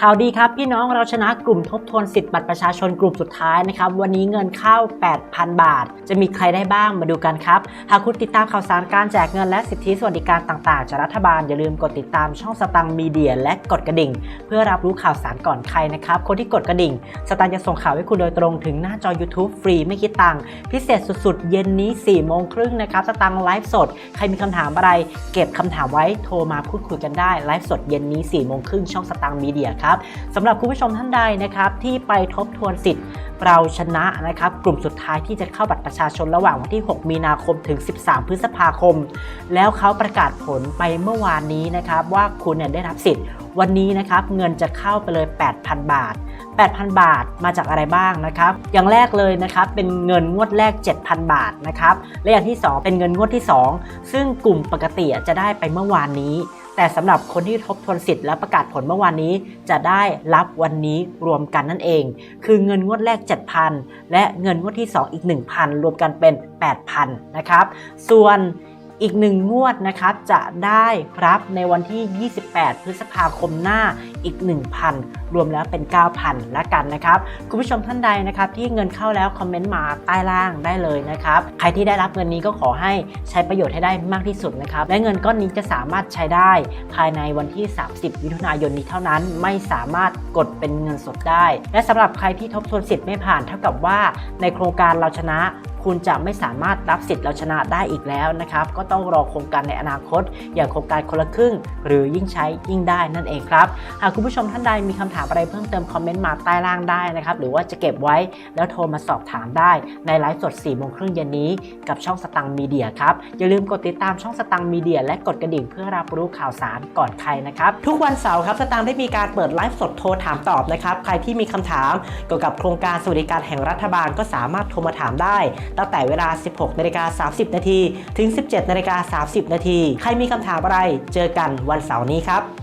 ข่าวดีครับพี่น้องเราชนะกลุ่มทบทวนสิทธิบัตรประชาชนกลุ่มสุดท้ายนะครับวันนี้เงินเข้า 8,000 บาท จะมีใครได้บ้างมาดูกันครับ หากคุณติดตามข่าวสารการแจกเงินและสิทธิสวัสดิการต่างๆจากรัฐบาลอย่าลืมกดติดตามช่องสตังมีเดียและกดกระดิ่ง เพื่อรับรู้ข่าวสารก่อนใครนะครับคนที่กดกระดิ่ง สตังจะส่งข่าวให้คุณโดยตรงถึงหน้าจอ YouTube ฟรีไม่คิดตังค์พิเศษสุดๆ เย็นนี้4โมงครึ่งนะครับสตังไลฟ์สดใครมีคำถามอะไร เก็บคำถามไว้โทรมาพูดคุยกันได้ไลฟ์สดเย็นนี้4โมงครึ่งช่องสตังมีเดียครับสำหรับคุณผู้ชมท่านใดนะครับที่ไปทบทวนสิทธิ์เราชนะนะครับกลุ่มสุดท้ายที่จะเข้าบัตรประชาชนระหว่างวันที่ 6 มีนาคมถึง 13 พฤษภาคม แล้วเขาประกาศผลไปเมื่อวานนี้นะครับว่าคุณเนี่ยได้รับสิทธิ์ วันนี้นะครับเงินจะเข้าไปเลย 8,000 บาท 8,000 บาทมาจากอะไรบ้างนะครับ อย่างแรกเลยนะครับเป็นเงินงวดแรก 7,000 บาทนะครับและอย่างที่ 2 เป็นเงินงวดที่ 2 ซึ่งกลุ่มปกติจะได้ไปเมื่อวานนี้ แต่สำหรับคนที่ทบทวนสิทธิ์และประกาศผลเมื่อวานนี้ จะได้รับวันนี้รวมกันนั่นเอง คือเงินงวดแรก 7,000 และเงินงวดที่ 2 อีก 1,000 รวมกันเป็น 8,000 นะครับ ส่วน อีกหนึ่งงวดนะครับจะได้รับในวันที่ 28 พฤษภาคมหน้าอีก 1,000 รวมแล้วเป็น 9,000 ละกันนะครับ คุณผู้ชมท่านใดนะครับที่เงินเข้าแล้วคอมเมนต์มาใต้ล่างได้เลยนะครับ ใครที่ได้รับเงินนี้ก็ขอให้ใช้ประโยชน์ให้ได้มากที่สุดนะครับ และเงินก้อนนี้จะสามารถใช้ได้ภายในวันที่ 30 มิถุนายนนี้เท่านั้น ไม่สามารถกดเป็นเงินสดได้ และสำหรับใครที่ทบทวนสิทธิ์ไม่ผ่านเท่ากับว่าในโครงการเราชนะ คุณจะไม่สามารถรับสิทธิ์เราชนะได้อีกแล้วนะครับ ก็ต้องรอโครงการในอนาคต อย่างโครงการคนละครึ่ง หรือยิ่งใช้ยิ่งได้นั่นเองครับหากคุณผู้ชมท่านใดมีคำถามอะไรเพิ่มเติมคอมเมนต์มาใต้ล่างได้นะครับหรือว่าจะเก็บไว้แล้วโทรมาสอบถามได้ในไลฟ์สด4โมงครึ่งเย็นนี้กับช่องสตังมีเดียครับอย่าลืมกดติดตามช่องสตังมีเดียและกดกระดิ่งเพื่อรับรู้ข่าวสารก่อนใครนะครับทุกวันเสาร์ครับสตังได้มีการเปิดไลฟ์สดโทรถามตอบนะครับใครที่มีคำถามเกี่ยวกับโครงการสวัสดิการแห่งรัฐบาลก็สามารถโทรมาถามได้ตั้งแต่เวลา 16นาฬิกา30 นาทีถึง 17นาฬิกา30 นาที ใครมีคำถามอะไร เจอกันวันเสาร์นี้ครับ